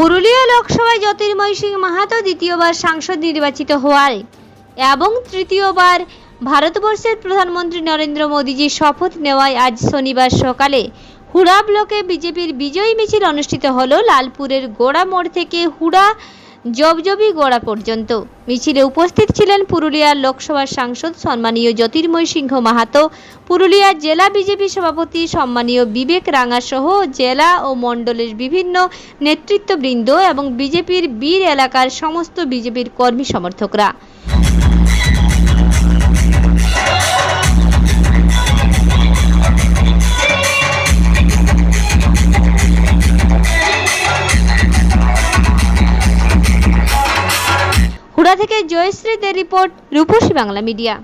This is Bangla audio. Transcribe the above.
পুরুলিয়া লোকসভায় জ্যোতির্ময় সিং মাহাতো দ্বিতীয়বার সাংসদ নির্বাচিত হওয়ায় এবং তৃতীয়বার ভারতবর্ষের প্রধানমন্ত্রী নরেন্দ্র মোদীজির শপথ নেওয়ায় আজ শনিবার সকালে হুড়া ব্লকে বিজেপির বিজয়ী মিছিল অনুষ্ঠিত হল লালপুরের গোড়া মোড় থেকে হুড়া জবজবি গড়া পর্যন্ত। মিছিলে উপস্থিত ছিলেন পুরুলিয়ার লোকসভার সাংসদ সম্মানীয় জ্যোতির্ময় সিংহ মাহাতো, পুরুলিয়ার জেলা বিজেপি সভাপতি সম্মানীয় বিবেক রাঙা সহ জেলা ও মণ্ডলের বিভিন্ন নেতৃত্ববৃন্দ এবং বিজেপির বীর এলাকার সমস্ত বিজেপির কর্মী সমর্থকরা। হুড়া থেকে জয়শ্রীদের রিপোর্ট রূপসী বাংলা মিডিয়া